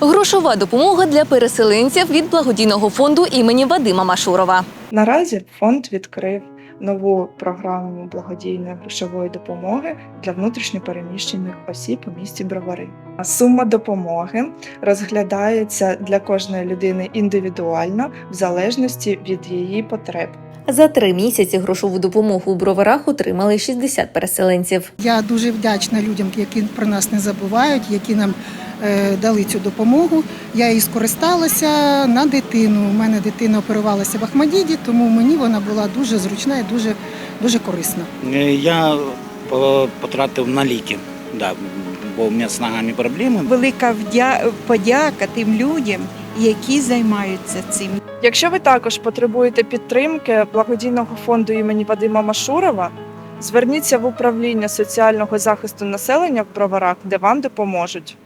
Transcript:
Грошова допомога для переселенців від благодійного фонду імені Вадима Машурова. Наразі фонд відкрив нову програму благодійної грошової допомоги для внутрішньопереміщених осіб у місті Бровари. Сума допомоги розглядається для кожної людини індивідуально в залежності від її потреб. За три місяці грошову допомогу у броварах отримали 60 переселенців. Я дуже вдячна людям, які про нас не забувають, які нам е, дали цю допомогу. Я її скористалася на дитину. У мене дитина оперувалася в Ахмадіді, тому мені вона була дуже зручна і дуже, дуже корисна. Е, Я по- потратив на ліки, да, бо у мене з ногами проблеми. велика вдя- подяка тим людям, які займаються цим. Якщо ви також потребуєте підтримки благодійного фонду імені Вадима Машурова, зверніться в управління соціального захисту населення в Броварах, де вам допоможуть.